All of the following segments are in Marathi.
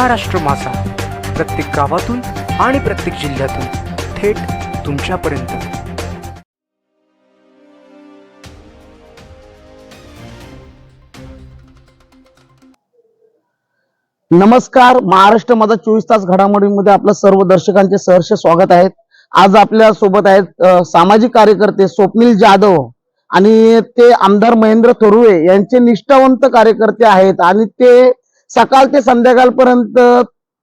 महाराष्ट्र मासा प्रत्येक गावातून आणि प्रत्येक जिल्ह्यातून थेट तुमच्यापर्यंत. नमस्कार. महाराष्ट्र माझा चोवीस तास घडामोडीमध्ये आपलं सर्व दर्शकांचे सहर्ष स्वागत आहेत आज आपल्यासोबत आहेत सामाजिक कार्यकर्ते स्वप्नील जाधव आणि ते आमदार महेंद्र थोरवे यांचे निष्ठावंत कार्यकर्ते आहेत आणि ते सकाळ ते संध्याकाळपर्यंत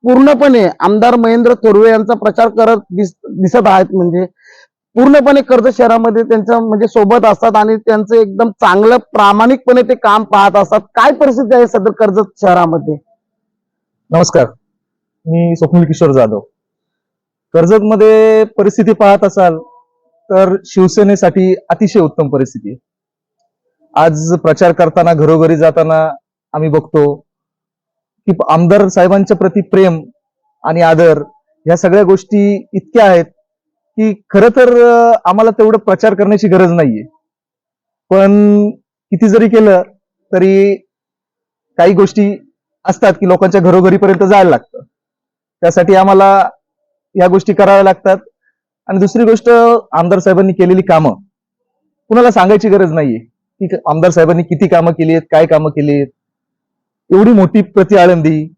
पूर्णपणे आमदार महेंद्र थोरवे यांचा प्रचार करत दिस दिसत आहेत. म्हणजे पूर्णपणे कर्जत शहरामध्ये त्यांच्या म्हणजे सोबत असतात आणि त्यांचं एकदम चांगलं प्रामाणिकपणे ते काम पाहत असतात. काय परिस्थिती आहे सध्या कर्जत शहरामध्ये? नमस्कार. मी स्वप्नील किशोर जाधव. कर्जत मध्ये परिस्थिती पाहत असाल तर शिवसेनेसाठी अतिशय उत्तम परिस्थिती आज प्रचार करताना घरोघरी जाताना आम्ही बघतो की आमदार साहेबांच्या प्रती प्रेम आणि आदर ह्या सगळ्या गोष्टी इतक्या आहेत की खरं तर आम्हाला तेवढं प्रचार करण्याची गरज नाहीये. पण किती जरी केलं तरी काही गोष्टी असतात की लोकांच्या घरोघरीपर्यंत जायला लागतं. त्यासाठी आम्हाला या गोष्टी कराव्या लागतात. आणि दुसरी गोष्ट आमदार साहेबांनी केलेली कामं. कुणाला सांगायची गरज नाहीये की आमदार साहेबांनी किती कामं केली आहेत काय कामं केली आहेत. एवढी मोठी प्रति आळंदी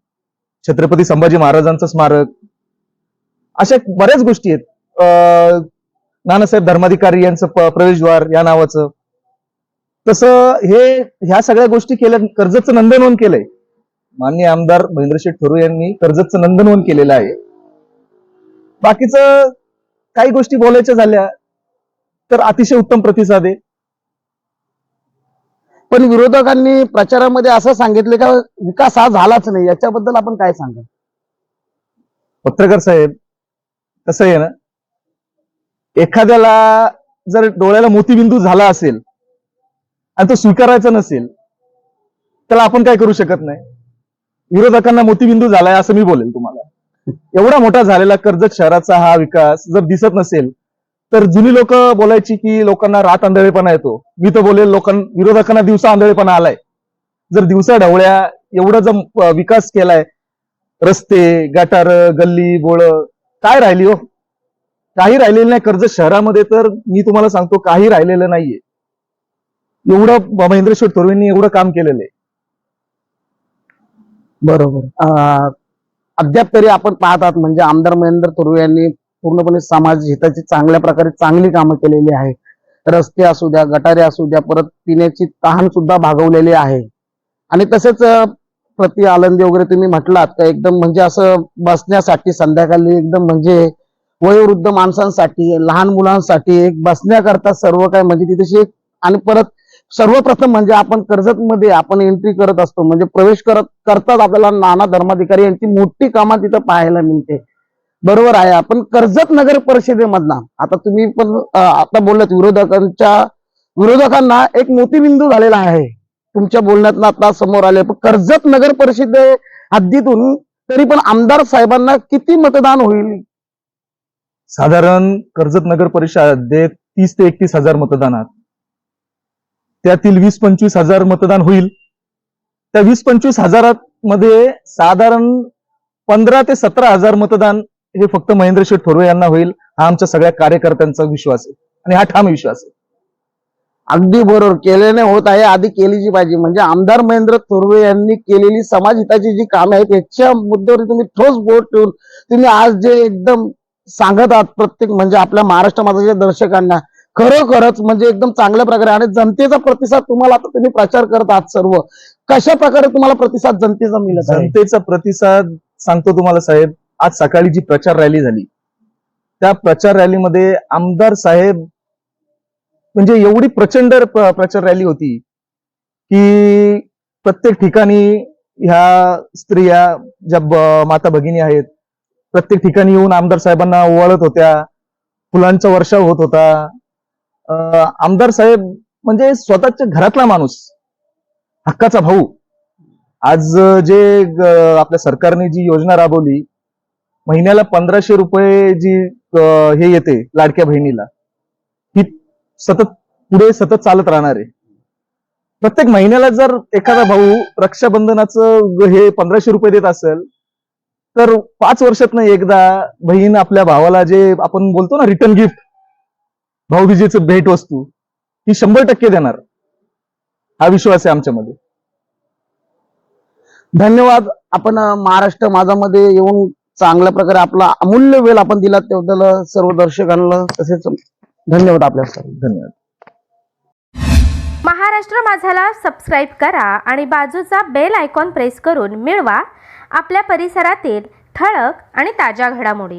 छत्रपती संभाजी महाराजांचं स्मारक अशा बऱ्याच गोष्टी आहेत. अं, नानासाहेब धर्माधिकारी यांचं प्रवेशद्वार या नावाचं. तसं हे ह्या सगळ्या गोष्टी केल्या कर्जतचं नंदनवन केलंय. माननीय आमदार महेंद्रशेठ ठरू यांनी कर्जतचं नंदनवन केलेलं आहे. बाकीचं काही गोष्टी बोलायच्या झाल्या तर अतिशय उत्तम प्रतिसाद आहे. पण विरोधकांनी प्रचारामध्ये असं सांगितलं का विकास हा झालाच नाही याच्याबद्दल आपण काय सांगा पत्रकार साहेब कसं आहे ना एखाद्याला जर डोळ्याला मोतीबिंदू झाला असेल आणि तो स्वीकारायचा नसेल त्याला आपण काय करू शकत नाही? विरोधकांना मोतीबिंदू झालाय असं मी बोलेल तुम्हाला. एवढा मोठा झालेला कर्जत शहराचा हा विकास जर दिसत नसेल तर जुनी लोक बोलायची की लोकांना रात आंधळेपणा येतो. मी तर बोलेल लोकांना विरोधकांना दिवसा आंधळेपणा आलाय. जर दिवसा ढवळ्या एवढा जर विकास केलाय रस्ते गटार गल्ली बोळ काय राहिली हो? काही राहिलेलं नाही. कर्जत शहरामध्ये तर मी तुम्हाला सांगतो काही राहिलेलं नाहीये. एवढं महेंद्रेश्वर थोरवेंनी एवढं काम केलेलं आहे. बरोबर. अद्याप तरी आपण पाहतात म्हणजे आमदार महेंद्र थोरवे यांनी पूर्णपणे समाज हिताची चांगल्या प्रकारे चांगली कामं केलेली आहे. रस्ते असू द्या गटारे असू द्या परत पिण्याची तहान सुद्धा भागवलेली आहे. आणि तसेच प्रति आनंदी वगैरे तुम्ही म्हटलात तर एकदम म्हणजे असं बसण्यासाठी संध्याकाळी एकदम म्हणजे वयोवृद्ध माणसांसाठी लहान मुलांसाठी एक बसण्याकरता सर्व काय म्हणजे तिथे एक आणि परत सर्वप्रथम म्हणजे आपण कर्जतमध्ये आपण एंट्री करत असतो. म्हणजे प्रवेश करत करतात आपल्याला नाना धर्माधिकारी यांची मोठी कामं तिथं पाहायला मिळते. बरोबर आहे. आपण कर्जत नगर परिषदेमधला आता तुम्ही पण आता बोललात विरोधकांच्या विरोधकांना एक मोतीबिंदू झालेला आहे. तुमच्या बोलण्यातनं आता समोर आले. पण कर्जत नगर परिषदे हद्दीतून तरी पण आमदार साहेबांना किती मतदान होईल? साधारण कर्जत नगर परिषदेत तीस ते एकतीस हजार मतदानात. त्यातील वीस पंचवीस हजार मतदान होईल. त्या वीस पंचवीस हजारात मध्ये साधारण पंधरा ते सतरा हजार मतदान हे फक्त महेंद्रशेठ थोरवे यांना होईल हा आमच्या सगळ्या कार्यकर्त्यांचा विश्वास आहे. आणि हा ठाम विश्वास आहे. अगदी बरोबर केल्याने होत आहे आधी केलीची पाहिजे. म्हणजे आमदार महेंद्र थोरवे यांनी केलेली समाज हिताची जी कामे आहेत याच्या मुद्द्यावर तुम्ही ठोस बोट ठेवून तुम्ही आज जे एकदम सांगत आहात प्रत्येक म्हणजे आपल्या महाराष्ट्र माझ्या दर्शकांना खरोखरच म्हणजे एकदम चांगल्या प्रकारे आणि जनतेचा प्रतिसाद तुम्हाला आता तुम्ही प्रचार करत आहात सर्व. कशा प्रकारे तुम्हाला प्रतिसाद जनतेचा मिळत जनतेचा प्रतिसाद सांगतो तुम्हाला साहेब आज सकाळी जी प्रचार रॅली झाली त्या प्रचार रॅलीमध्ये आमदार साहेब म्हणजे एवढी प्रचंड प्रचार रॅली होती की प्रत्येक ठिकाणी ह्या स्त्रिया ज्या माता भगिनी आहेत प्रत्येक ठिकाणी येऊन आमदार साहेबांना ओवाळत होत्या फुलांचा वर्षाव होत होता. आमदार साहेब म्हणजे स्वतःच्या घरातला माणूस हक्काचा भाऊ. आज जे आपल्या सरकारने जी योजना राबवली महिन्याला पंधराशे रुपये जी हे येते लाडक्या बहिणीला ही सतत पुढे सतत चालत राहणार आहे. प्रत्येक महिन्याला जर एखादा भाऊ रक्षाबंधनाचं हे पंधराशे रुपये देत असेल तर पाच वर्षातनं एकदा बहीण आपल्या भावाला जे आपण बोलतो ना रिटर्न गिफ्ट भाऊबीजेचं भेट वस्तू ही शंभर टक्के देणार. हा विश्वास आहे आमच्यामध्ये. धन्यवाद. आपण महाराष्ट्र माझामध्ये येऊन चांगल्या प्रकारे आपला अमूल्य वेळ आपण दिला त्याबद्दल सर्व दर्शकांना तसेच धन्यवाद आपल्या धन्यवाद. महाराष्ट्र माझाला सबस्क्राईब करा आणि बाजूचा बेल आयकॉन प्रेस करून मिळवा. आपल्या परिसरातील ठळक आणि ताज्या घडामोडी.